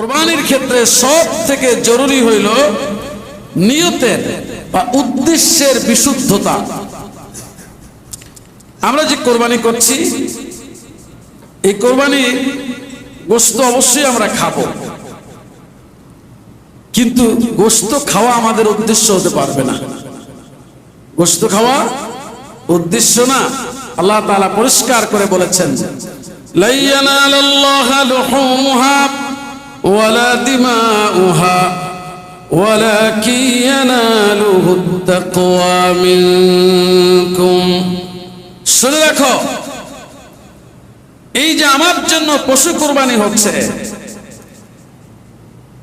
কোরবানির ক্ষেত্রে সব থেকে জরুরি হইল নিয়তের বা উদ্দেশ্যের বিশুদ্ধতা। আমরা যে কোরবানি করছি, এই কোরবানি গোস্ত অবশ্যই আমরা খাব। কিন্তু গোস্ত খাওয়া আমাদের উদ্দেশ্য হতে পারবে না। গোস্ত খাওয়া উদ্দেশ্য না। আল্লাহ তাআলা পরিষ্কার করে বলেছেন, লাইয়ানালাল্লাহা লুহুমুহা ওয়ালা দিমাউহা ولكن يناله التقوى منكم শুনে রাখো এই যে আমার জন্য পশু কোরবানি হচ্ছে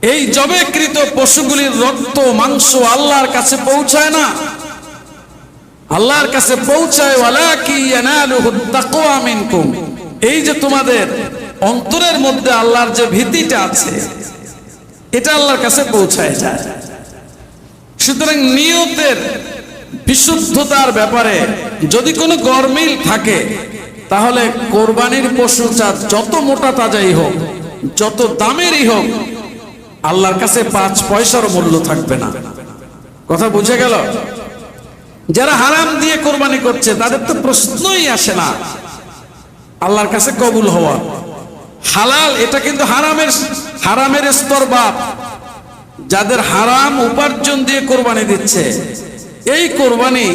এই জবেকৃত পশুগুলির রক্ত মাংস আল্লাহর কাছে পৌঁছায় না আল্লাহর কাছে পৌঁছায় ওয়ালাকি ইয়ানালুহু তাকওয়া মিনকুম এই যে তোমাদের অন্তরের মধ্যে আল্লাহর যে ভীতিটা আছে, এটা আল্লাহর কাছে পৌঁছায় যায়। সুতরাং নিয়তের বিশুদ্ধতার ব্যাপারে যদি কোনো গরমিল থাকে, তাহলে কোরবানির পশুটা যত মোটা তাজাই হোক, যত দামেরই হোক, আল্লাহর কাছে পাঁচ পয়সার মূল্য থাকবে না। কথা বুঝে গেল? যারা হারাম দিয়ে কোরবানি করছে, তাদের তো প্রশ্নই আসে না। আল্লাহর কাছে কবুল হওয়া। হালাল, এটা কিন্তু হারামের হারামের স্তর বাপ। যাদের হারাম উপার্জন দিয়ে কোরবানি দিচ্ছে, এই কোরবানি,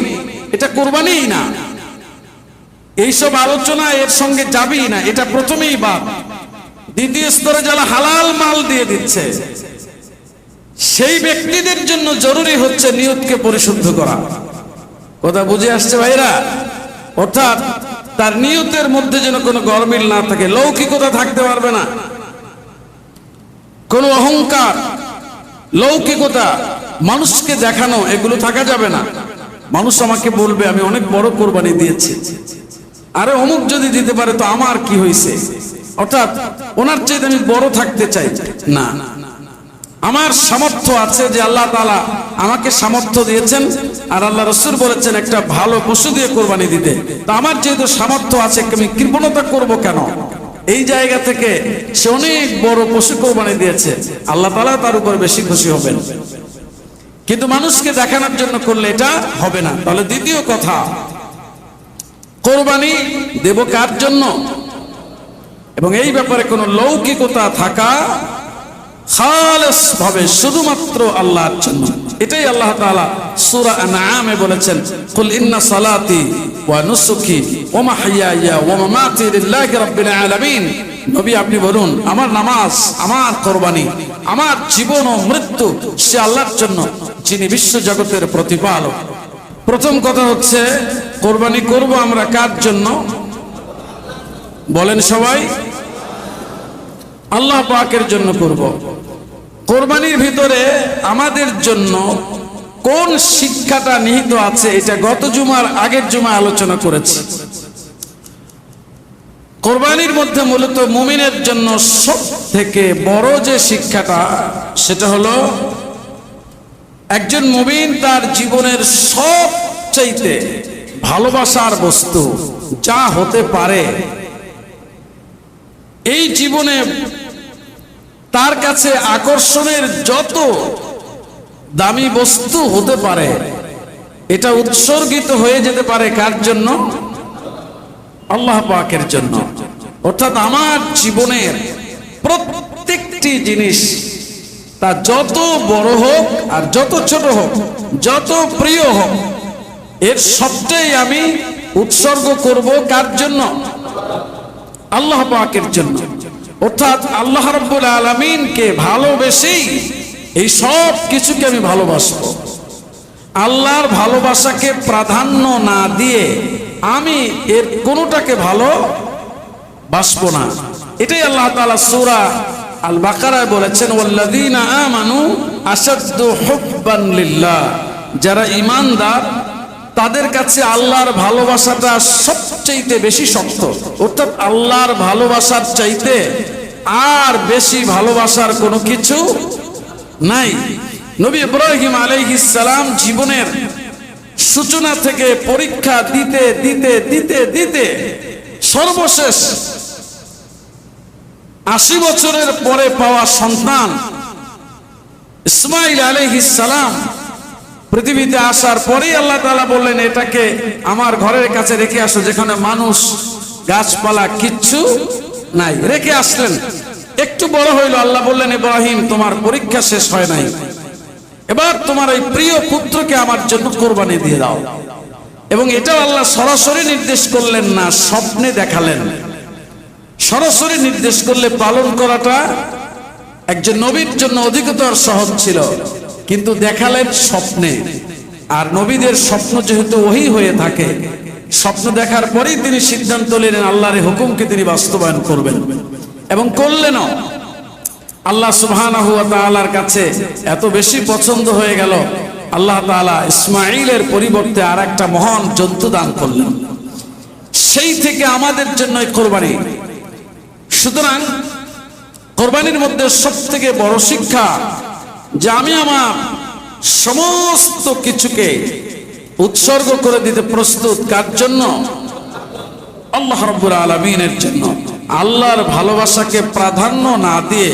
এটা কোরবানিই না। এইসব আলোচনা এর সঙ্গে যাবেই না, এটা প্রথমেই বাপ। দ্বিতীয় স্তরে যারা হালাল মাল দিয়ে দিচ্ছে, সেই ব্যক্তিদের জন্য জরুরি হচ্ছে নিয়তকে পরিশুদ্ধ করা। কথা বুঝে আসছে ভাইরা? অর্থাৎ তার নিয়তের মধ্যে যেন কোনো গরমিল না থাকে, লৌকিকতা থাকতে পারবে না। কোনো অহংকার, লৌকিকতা মানুষকে দেখানো, এগুলো থাকা যাবে না। মানুষ আমাকে বলবে, আমি অনেক বড় কোরবানি দিয়েছি। আরে অমুক যদি দিতে পারে, তো আমার কি হয়েছে অর্থাৎ, ওনার চাইতে আমি বড় থাকতে চাই। না আমার সামর্থ্য আছে যে আল্লাহ তালা আমাকে সামর্থ্য দিয়েছেন আর আল্লাহ রসুল বলেছেন একটা ভালো পশু দিয়ে কোরবানি দিতে। তা আমার যেহেতু সামর্থ্য আছে, আমি কৃপণতা করব কেন? এই জায়গা থেকে সে অনেক বড় পশু কোরবানি দিয়েছে। আল্লাহ তালা তার উপর বেশি খুশি হবেন। কিন্তু মানুষকে দেখানোর জন্য করলে এটা হবে না। তাহলে দ্বিতীয় কথা, কোরবানি দেব কার জন্য? এবং এই ব্যাপারে কোনো লৌকিকতা থাকা খালেস ভাবে শুধুমাত্র আল্লাহর জন্য। এটাই আল্লাহ তাআলা সূরা আনআমে বলেছেন, কুল ইন্না সালাতি ওয়া নুসুকি ওয়া মাহইয়ায়া ওয়া মামাতি লিল্লাহি রাব্বিল আলামিন। নবী, আপনি বলুন, আমার নামাজ, আমার কোরবানি, আমার জীবন ও মৃত্যু সে আল্লাহর জন্য, যিনি বিশ্ব জগতের প্রতিপালক। প্রথম কথা হচ্ছে, কোরবানি করব আমরা কার জন্য? বলেন সবাই। আল্লাহ পাকের জন্য করব। কোরবানির ভিতরে আমাদের জন্য কোন শিক্ষাটা নিহিত আছে, এটা গত জুমার আগের জুমা আলোচনা করেছি। কোরবানির মধ্যে মূলত মুমিনের জন্য সব থেকে বড় যে শিক্ষাটা, সেটা হলো একজন মুমিন তার জীবনের সব চাইতে ভালোবাসার বস্তু যা হতে পারে। এই জীবনে তার কাছে আকর্ষণের যত দামি বস্তু হতে পারে, এটা উৎসর্গিত হয়ে যেতে পারে কার জন্য? আল্লাহ পাকের জন্য। অর্থাৎ আমার জীবনের প্রত্যেকটি জিনিস, তা যত বড় হোক আর যত ছোট হোক, যত প্রিয় হোক, এর সবটাই আমি উৎসর্গ করব কার জন্য? আল্লাহ পাকের জন্য। অর্থাৎ আল্লাহ রব্বুল আলমিনকে ভালোবেসেই এই সব কিছুকে আমি ভালোবাসবো। আল্লাহর ভালোবাসাকে প্রাধান্য না দিয়ে আমি এর কোনোটাকে ভালো বাসবো না। এটাই আল্লাহ তাআলা সূরা আল বাকারায় বলেছেন, ওয়াল্লাযীনা আমানু যারা ঈমানদার, তাদের কাছে আল্লাহর ভালোবাসাটা সবচাইতে বেশি শক্ত। অর্থাৎ আল্লাহর ভালোবাসার চাইতে আর বেশি ভালোবাসার কোনো কিছু নাই। নবী ইব্রাহিম সালাম জীবনের সূচনা থেকে পরীক্ষা দিতে দিতে দিতে দিতে সর্বশেষ আশি বছরের পরে পাওয়া সন্তান ইসমাইল সালাম পৃথিবীতে আসার পরেই আল্লাহ তালা বললেন, এটাকে আমার ঘরের কাছে রেখে আসো, যেখানে মানুষ গাছপালা কিচ্ছু নাই। রেখে আসলেন। একটু বড় হইল, আল্লাহ বললেন, ইব্রাহিম, তোমার পরীক্ষা শেষ হয় নাই। এবার তোমার এই প্রিয় পুত্রকে আমার জন্য কোরবানি দিয়ে দাও। এবং এটাও আল্লাহ সরাসরি নির্দেশ করলেন না, স্বপ্নে দেখালেন। সরাসরি নির্দেশ করলে পালন করাটা একজন নবীর জন্য অধিকতর সহজ ছিল। কিন্তু দেখালেন স্বপ্নে। আর নবীদের স্বপ্ন যেহেতু ওহি হয়ে থাকে স্বপ্ন দেখার পরেই তিনি সিদ্ধান্ত নিলেন, আল্লাহর হুকুমকে তিনি বাস্তবায়ন করবেন। এবং করলেনও আল্লাহ তাআলার কাছে এত বেশি পছন্দ হয়ে গেল, আল্লাহ তাআলা ইসমাঈলের পরিবর্তে আর একটা মহান জন্তু দান করলেন। সেই থেকে আমাদের জন্য কোরবানি। সুতরাং কোরবানির মধ্যে সব থেকে বড় শিক্ষা যে আমি আমার সমস্ত কিছুকে উৎসর্গ করে দিতে প্রস্তুত কার জন্য? আল্লাহ রব্বুল আলমিনের জন্য। আল্লাহর ভালোবাসাকে প্রাধান্য না দিয়ে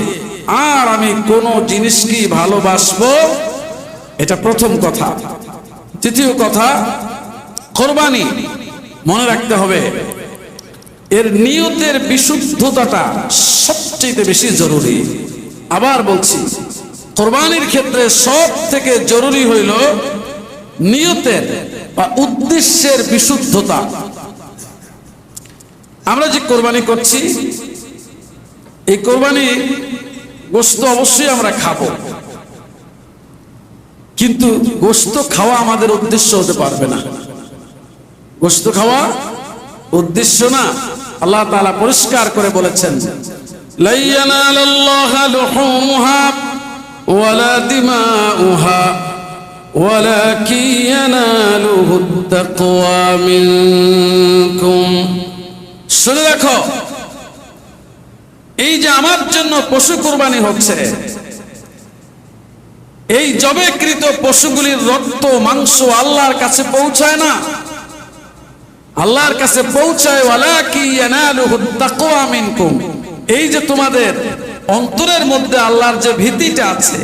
আর আমি কোন জিনিসকেই ভালোবাসবো? এটা প্রথম কথা। তৃতীয় কথা, কোরবানি। মনে রাখতে হবে, এর নিয়তের বিশুদ্ধতাটা সবচেয়ে বেশি জরুরি। আবার বলছি, কোরবানির ক্ষেত্রে সব থেকে জরুরি হইল নিয়তের বা উদ্দেশ্যের বিশুদ্ধতা। আমরা যে কোরবানি করছি, এই কোরবানি গোস্ত অবশ্যই আমরা খাব। কিন্তু গোস্ত খাওয়া আমাদের উদ্দেশ্য হতে পারবে না। গোস্ত খাওয়া উদ্দেশ্য না। আল্লাহ তাআলা পরিষ্কার করে বলেছেন লা ইয়ানালাল্লাহা লুহুমুহা ওয়ালা দিমাউহা। ওয়ালাকিন ইয়ানালুহুত তাকওয়া মিনকুম শুনে রাখো এই যে আমার জন্য পশু কোরবানি হচ্ছে, এই জবেকৃত পশুগুলির রক্ত, মাংস আল্লাহর কাছে পৌঁছায় না। আল্লাহর কাছে পৌঁছায় এই যে তোমাদের অন্তরের মধ্যে আল্লাহর যে ভীতিটা আছে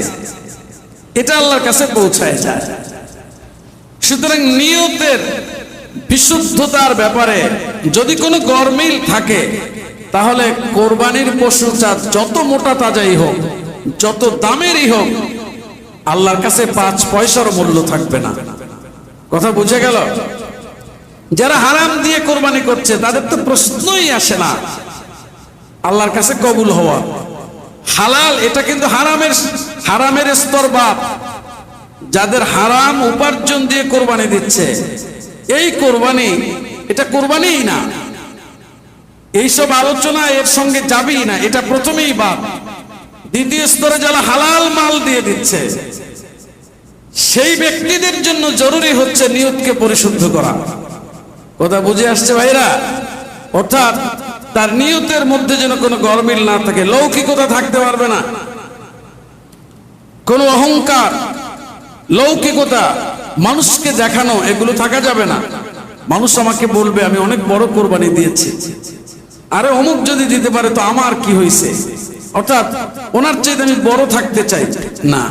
এটা আল্লাহর কাছে পৌঁছায় যায়। সুতরাং নিয়তের বিশুদ্ধতার ব্যাপারে যদি কোনো গরমিল থাকে, তাহলে কোরবানির পশুটা যত মোটা তাজাই হোক, যত দামেরই হোক, আল্লাহর কাছে পাঁচ পয়সার মূল্য থাকবে না। কথা বুঝে গেল? যারা হারাম দিয়ে কোরবানি করছে, তাদের তো প্রশ্নই আসে না। আল্লাহর কাছে কবুল হওয়া। হালাল, এটা কিন্তু হারামের হারামের স্তর বাপ, যাদের হারাম উপার্জন দিয়ে কোরবানি দিচ্ছে। এই কোরবানি, এটা কোরবানিই না। এইসব আলোচনা এর সঙ্গে যাবেই না, এটা প্রথমেই বাপ। দ্বিতীয় স্তরে যারা হালাল মাল দিয়ে দিচ্ছে, সেই ব্যক্তিদের জন্য জরুরি হচ্ছে নিয়তকে পরিশুদ্ধ করা। কথা বুঝে আসছে ভাইরা? অর্থাৎ তার নিয়তের মধ্যে যেন কোনো গরমিল না থাকে, লৌকিকতা থাকতে পারবে না। কোনো অহংকার, লৌকিকতা মানুষকে দেখানো, এগুলো থাকা যাবে না। মানুষ আমাকে বলবে, আমি অনেক বড় কোরবানি দিয়েছি। আরে অমুক যদি দিতে পারে, তো আমার কি হয়েছে অর্থাৎ, ওনার চাইতে আমি বড় থাকতে চাই। না।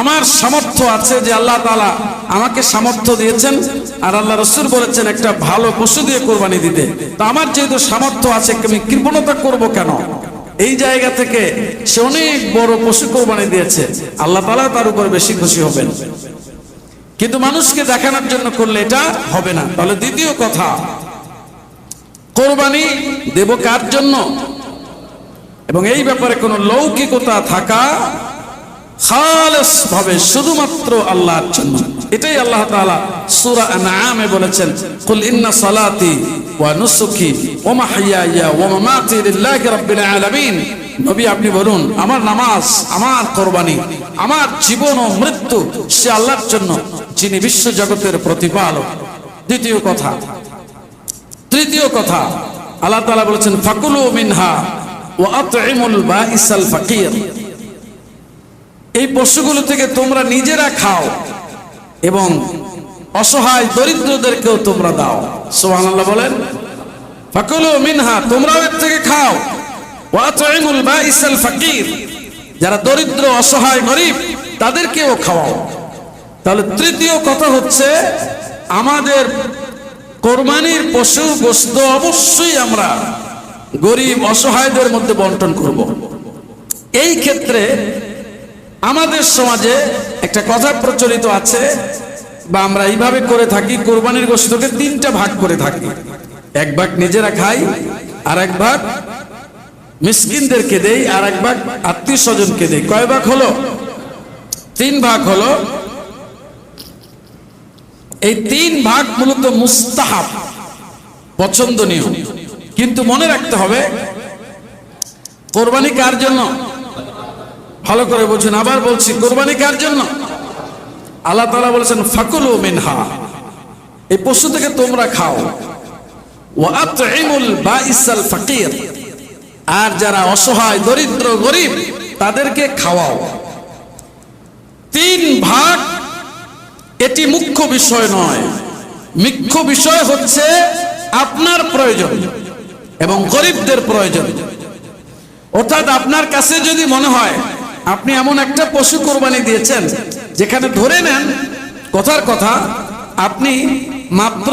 আমার সামর্থ্য আছে যে আল্লাহ তালা আমাকে সামর্থ্য দিয়েছেন, আর আল্লাহ রসুল বলেছেন, একটা ভালো পশু দিয়ে কোরবানি দিতে। তো আমার যেহেতু সামর্থ্য আছে, আমি কৃপণতা করব কেন? এই জায়গা থেকে সে অনেক বড় পশু কোরবানি দিয়েছে। আল্লাহ তালা তার উপর বেশি খুশি হবেন। কিন্তু মানুষকে দেখানোর জন্য করলে এটা হবে না। তাহলে দ্বিতীয় কথা, কোরবানি দেব কার জন্য? এবং এই ব্যাপারে কোনো লৌকিকতা থাকা খালেস ভাবে শুধুমাত্র আল্লাহর জন্য। এটাই আল্লাহ তাআলা সূরা আনআমে বলেছেন, কুল ইন্না সালাতি ওয়া নুসুকি ওয়া মাহইয়ায়া ওয়া মামাতি লিল্লাহি রাব্বিল আলামিন। নবী, আপনি বলুন, আমার নামাজ, আমার কোরবানি, আমার জীবন ও মৃত্যু, সে আল্লাহর জন্য, যিনি বিশ্ব জগতের প্রতিপালক। দ্বিতীয় কথা, তৃতীয় কথা, আল্লাহ তাআলা বলেছেন, ফাকুলু মিনহা ওয়া আতইমুল ফাকির। এই পশুগুলো থেকে তোমরা নিজেরা খাও এবং অসহায় দরিদ্রদেরকেও তোমরা দাও। সোহানাল্লাহ বলেন, ফাকুলু মিনহা, তোমরাও এর থেকে খাও। বাইসাল ফাকির, যারা দরিদ্র, অসহায়, গরিব, তাদেরকেও খাওয়াও। তাহলে তৃতীয় কথা হচ্ছে, আমাদের কোরবানির পশু গোস্ত অবশ্যই আমরা গরিব, অসহায়দের মধ্যে বন্টন করব। এই ক্ষেত্রে আমাদের সমাজে একটা কথা প্রচলিত আছে বা আমরা এইভাবে করে থাকি, কোরবানির গোস্তকে তিনটা ভাগ করে থাকি। এক ভাগ নিজেরা খাই আর এক ভাগ মিসকিনদেরকে দেই আর এক ভাগ আত্মীয় স্বজনকে দেই। কয় ভাগ হলো? তিন ভাগ হলো, এই তিন ভাগ মূলত মুস্তাহাব, পছন্দনীয়। কিন্তু মনে রাখতে হবে, কোরবানি কার জন্য? ভালো করে বলছেন আবার বলছি, কোরবানি কার জন্য? আল্লাহ তালা বলেছেন, ফাকুলু মিনহা। এই পশু থেকে তোমরা খাও। আর যারা অসহায়, দরিদ্র, গরিব, তাদেরকে খাওয়াও। তিন ভাগ এটি মুখ্য বিষয় নয়। মুখ্য বিষয় হচ্ছে আপনার প্রয়োজন এবং গরিবদের প্রয়োজন। অর্থাৎ আপনার কাছে যদি মনে হয় আপনি এমন একটা পশু কোরবানি দিয়েছেন, যেখানে ধরে নেন, কথার কথা, আপনি মাত্র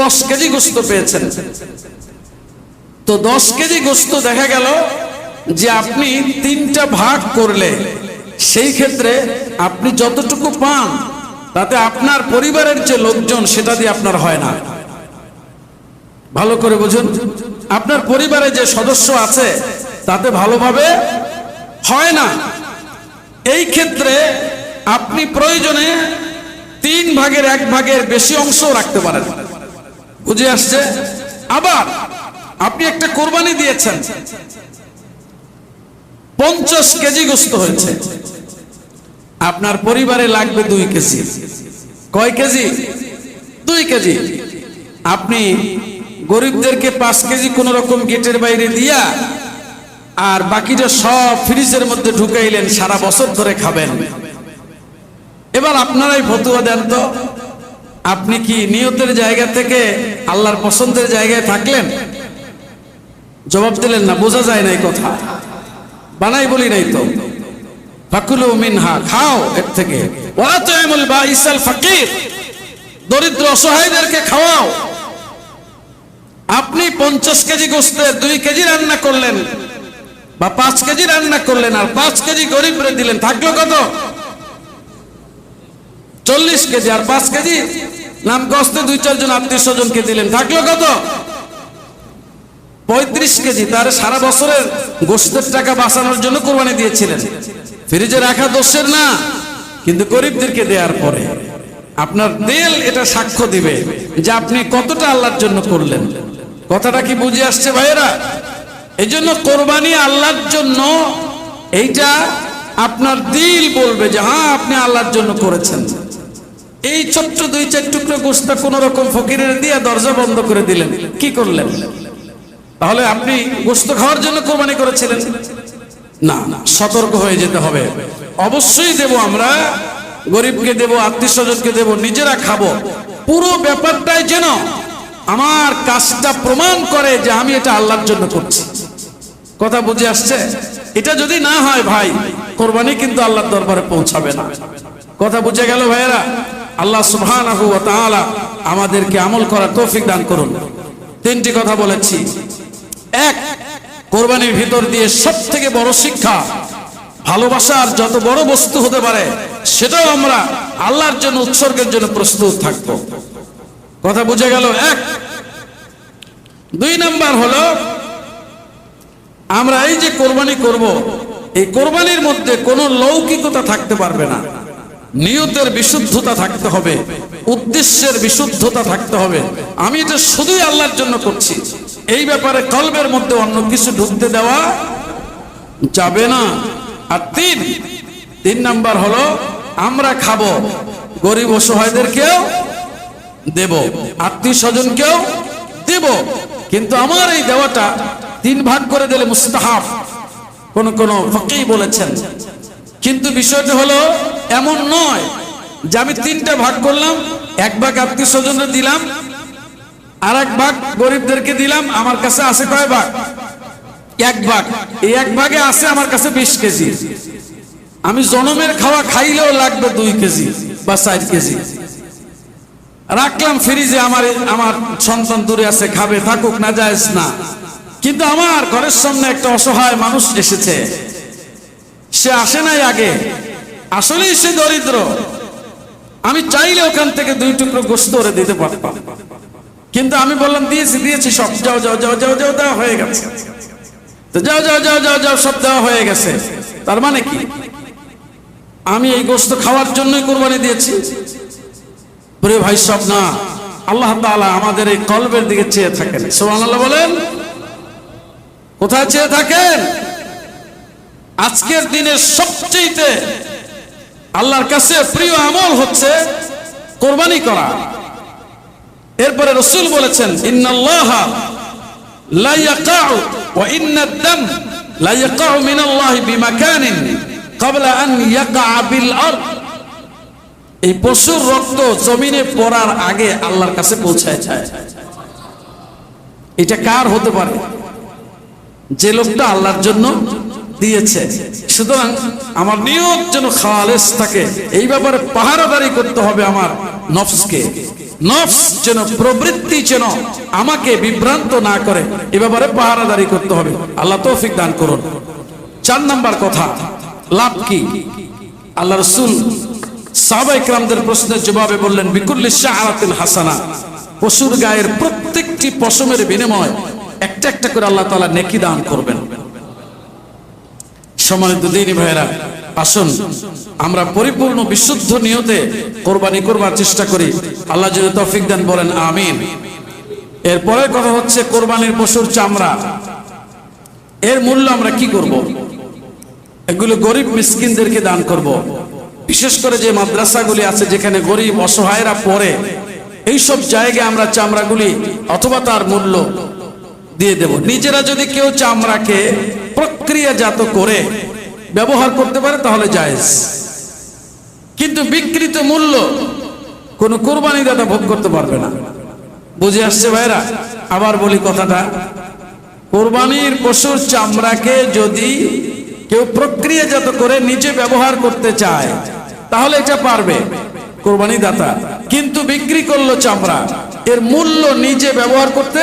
দশ কেজি গোস্ত পেয়েছেন। তো দশ কেজি গোস্ত দেখা গেল যে আপনি তিনটা ভাগ করলে, সেই ক্ষেত্রে আপনি যতটুকু পান, তাতে আপনার পরিবারের যে লোকজন, সেটা দিয়ে আপনার হয় না। ভালো করে বুঝুন, আপনার পরিবারে যে সদস্য আছে, তাতে ভালোভাবে হয় না। এই ক্ষেত্রে আপনি প্রয়োজনে তিন ভাগের এক ভাগের বেশি অংশ রাখতে পারেন। বুঝে আসছে? আবার আপনি একটা কোরবানি দিয়েছেন। পঞ্চাশ কেজি গোস্ত হয়েছে। আপনার পরিবারে লাগবে দুই কেজি। কয় কেজি? দুই কেজি। আপনি গরিবদেরকে পাঁচ কেজি কোন রকম গেটের বাইরে দিয়া আর বাকিটা সব ফ্রিজের মধ্যে ঢুকাইলেন, সারা বছর ধরে খাবেন। এবার আপনারাই ফতুয়া দেন তো। আপনি কি নিয়তের জায়গা থেকে আল্লাহর পছন্দের জায়গায় থাকলেন? জবাব দিলেন না, বোঝা যায় না এই কথা। বানাই বলি নাই তো। ফাকুলু মিনহা, খাও এর থেকে। ওয়া তুইমুল বাইসাল ফাকির। দরিদ্র অসহায়দেরকে খাওয়াও। আপনি পঞ্চাশ কেজি গোস্তের দুই কেজি রান্না করলেন। বা পাঁচ কেজি রান্না করলেন আর পাঁচ কেজি গরিবরে দিলেন, থাকল কত? চল্লিশ কেজি আর পাঁচ কেজি? নাম গস্তে দুই চারজন আত্মীয় স্বজনকে দিলেন, থাকল কত? পঁয়ত্রিশ কেজি, তার সারা বছরের গোস্তের টাকা বাঁচানোর জন্য কোরবানি দিয়েছিলেন। ফ্রিজে রাখা দোষের না, কিন্তু গরিবদেরকে দেওয়ার পরে। আপনার তেল এটা সাক্ষ্য দিবে যে আপনি কতটা আল্লাহর জন্য করলেন। কথাটা কি বুঝে আসছে ভাইয়েরা? এই জন্য কোরবানি আল্লাহর জন্য এইটা আপনার দিল বলবে যে হ্যাঁ আপনি আল্লাহর জন্য করেছেন। এই ছোট্ট দুই চার টুকরো গোস্তা কোন রকম ফকিরের দিয়ে দরজা বন্ধ করে দিলেন। কি করলেন? তাহলে আপনি গোস্ত খাওয়ার জন্য কোরবানি করেছিলেন? না না, সতর্ক হয়ে যেতে হবে। অবশ্যই দেব আমরা, গরিবকে দেব আত্মীয় স্বজনকে দেব, নিজেরা খাব। পুরো ব্যাপারটাই যেন আমার কাজটা প্রমাণ করে যে আমি এটা আল্লাহর জন্য করছি। কথা বুঝে আসছে? এটা যদি না হয় ভাই, কোরবানি কিন্তু আল্লাহর দরবারে পৌঁছাবে না। কথা বুঝে গেল ভাইয়েরা? আল্লাহ তাআলা আমাদেরকে আমল করার তৌফিক দান করুন। তিনটি কথা বলেছি। এক, কোরবানির ভিতর দিয়ে সব থেকে বড় শিক্ষা, ভালোবাসার যত বড় বস্তু হতে পারে, সেটাও আমরা আল্লাহর জন্য, উৎসর্গের জন্য প্রস্তুত থাকব। কথা বুঝে গেল? এক, দুই নাম্বার হলো আমরা এই যে কোরবানি করব, এই কোরবানির মধ্যে কোনো লৌকিকতা থাকতে পারবে না। নিয়তের বিশুদ্ধতা থাকতে হবে, উদ্দেশ্যের বিশুদ্ধতা থাকতে হবে। আমি এটা শুধুই আল্লাহর জন্য করছি। এই ব্যাপারে কলবের মধ্যে অন্য কিছু ঢুকতে দেওয়া যাবে না। আর তিন তিন নাম্বার হলো, আমরা খাব, গরিব অসহায়দেরকেও দেব, আত্মীয় স্বজনকেও দেব। কিন্তু আমার এই দেওয়াটা তিন ভাগ করে দিলে মুস্তাহাব। কোন কোন ফকেই বলেছেন। কিন্তু বিষয়টা হলো, এমন নয় যে আমি তিনটা ভাগ করলাম, এক ভাগ আত্মীয় স্বজনরা দিলাম আর এক ভাগ গরিবদেরকে দিলাম, আমার কাছে আছে কয় ভাগ? এক ভাগ। এই এক ভাগে আছে আমার কাছে বিশ কেজি। আমি জনমের খাওয়া খাইলেও লাগবে দুই কেজি বা চার কেজি। রাখলাম ফ্রিজে, আমার আমার সন্তান দূরে আছে, খাবে, থাকুক, না যায় না। কিন্তু আমার ঘরের সামনে একটা অসহায় মানুষ এসেছে। সে আসে নাই আগে। আসলেই সে দরিদ্র। আমি চাইলে ওখান থেকে দুই টুকরো গোস্ত ওরে দিতে পারতাম। কিন্তু আমি বললাম, দিয়েছি দিয়েছি সব। যাও যাও যাও যাও যাও, দেওয়া হয়ে গেছে। তো যাও যাও যাও যাও যাও, সব দেওয়া হয়ে গেছে। তার মানে কি? আমি এই গোস্ত খাওয়ার জন্যই কোরবানি দিয়েছি। প্রিয় ভাই, সব না। আল্লাহ তাআলা আমাদের এই কলবের দিকে চেয়ে থাকেন। সুবহানাল্লাহ বলেন কোথায় চেয়ে থাকেন? আজকের দিনের সবচেয়ে আল্লাহর কাছে প্রিয় আমল হচ্ছে কোরবানি করা। এরপরে রসুল বলেছেন আন ইয়াকা এই পশুর রক্ত জমিনে পড়ার আগে আল্লাহর কাছে পৌঁছায় যায়। এটা কার হতে পারে? যে লোকটা আল্লাহর জন্য দিয়েছে। সুতরাং আমার নিয়ত যেন খালেস থাকে, এই ব্যাপারে পাহারাদারি করতে হবে আমার নফসকে। নফস যেন প্রবৃত্তি যেন আমাকে বিভ্রান্ত না করে, এ ব্যাপারে পাহারাদারি করতে হবে। আল্লাহ তৌফিক দান করুন। চার নাম্বার কথা, লাভ কি? আল্লাহ রসুল সাহাবা ইকরামদের প্রশ্নের জবাবে বললেন, বিকুল্লি শাহরাতিল হাসানা, পশুর গায়ের প্রত্যেকটি পশমের বিনিময় একটা একটা করে আল্লাহ তালা নেকি দান করবেন। সম্মানিত দিনী ভাইয়েরা, আসুন, আমরা পরিপূর্ণ বিশুদ্ধ নিয়তে কোরবানি করবার চেষ্টা করি। আল্লাহ যদি তৌফিক দান বলেন, আমিন। এরপরের কথা হচ্ছে কোরবানির পশুর চামড়া। এর মূল্য আমরা কি করব? এগুলো গরিব মিসকিনদেরকে দান করব। বিশেষ করে যে মাদ্রাসাগুলি আছে, যেখানে গরিব অসহায়রা পড়ে, এইসব জায়গায় আমরা চামড়াগুলি অথবা তার মূল্য দিয়ে দেব। নিজেরা যদি কেউ চামড়াকে প্রক্রিয়াজাত করে ব্যবহার করতে পারে, তাহলে জায়েজ। কিন্তু বিকৃত মূল্য কোনো কোরবানি দাতা ভোগ করতে পারবে না। বুঝে আসছে ভাইরা আবার বলি কথাটা। কোরবানির পশুর চামড়াকে যদি কেউ প্রক্রিয়াজাত করে নিজে ব্যবহার করতে চায়, তাহলে এটা পারবে কোরবানি দাতা। কিন্তু বিক্রি করল চামড়া, এর মূল্য নিজে ব্যবহার করতে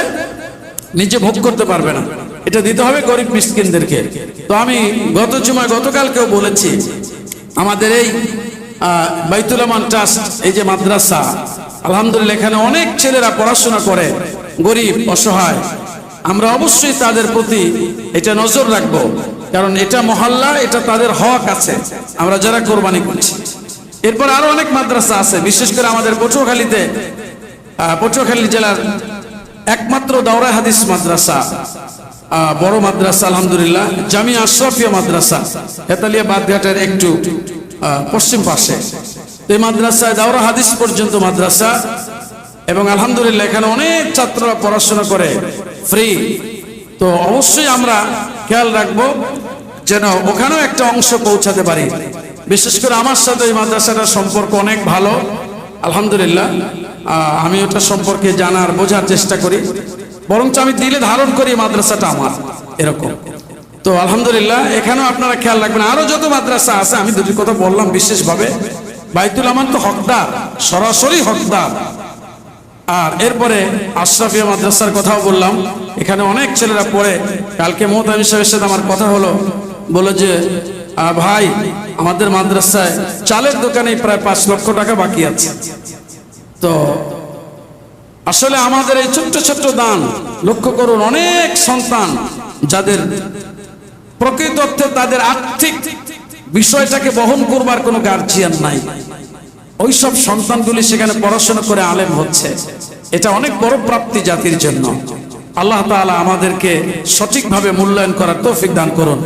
নিজে ভোগ করতে পারবে না। এটা দিতে হবে গরিব মিসকিনদেরকে। তো আমি গত জুমায় গতকালকেও বলেছি আমাদের এই আহ, বাইতুল আমান ট্রাস্ট এই যে মাদ্রাসা আলহামদুলিল্লাহ এখানে অনেক ছেলেরা পড়াশোনা করে গরিব অসহায়। আমরা অবশ্যই তাদের প্রতি এটা নজর রাখব কারণ এটা মহল্লা এটা তাদের হক আছে। আমরা যারা কোরবানি করছি। এরপর আরও অনেক মাদ্রাসা আছে বিশেষ করে আমাদের পটুয়াখালীতে পটুয়াখালী জেলার একমাত্র দাওরা হাদিস মাদ্রাসা বড় মাদ্রাসা, আলহামদুলিল্লাহ জামি আশরাফিয়া মাদ্রাসা, হেতালিয়া বাদঘাটের একটু পশ্চিম পাশে। এই মাদ্রাসায় দাওরা হাদিস পর্যন্ত মাদ্রাসা, এবং আলহামদুলিল্লাহ এখানে অনেক ছাত্ররা পড়াশোনা করে, ফ্রি। তো অবশ্যই আমরা খেয়াল রাখব যেন ওখানেও একটা অংশ পৌঁছাতে পারি। বিশেষ করে আমার সাথে এই মাদ্রাসাটার সম্পর্ক অনেক ভালো, আলহামদুলিল্লাহ। আমি ওটা সম্পর্কে জানার, বোঝার চেষ্টা করি। বরঞ্চ আমি দিলে ধারণ করি মাদ্রাসাটা আমার, এরকম। তো আলহামদুলিল্লাহ, এখানেও আপনারা খেয়াল রাখবেন, আরও যত মাদ্রাসা আছে, আমি দুটি কথা বললাম বিশেষভাবে। বাইতুল আমান তো হকদার, সরাসরি হকদার। আর এরপরে আশরাফিয়া মাদ্রাসার কথাও বললাম। এখানে অনেক ছেলেরা পড়ে। কালকে মোহতামি সাহেবের সাথে আমার কথা হলো। বলে যে ভাই, আমাদের মাদ্রাসায় চালের দোকানে প্রায় পাঁচ লক্ষ টাকা বাকি আছে। তো আসলে আমাদের এই ছোট্ট ছোট্ট দান লক্ষ্য করুন, অনেক সন্তান যাদের প্রকৃত অর্থে তাদের আর্থিক বিষয়টাকে বহন করবার কোনো গার্জিয়ান নাই। ওই সব সন্তানগুলি সেখানে পড়াশোনা করে আলেম হচ্ছে। এটা অনেক বড় প্রাপ্তি জাতির জন্য। আল্লাহ তাআলা আমাদেরকে সঠিকভাবে মূল্যায়ন করার তৌফিক দান করুন।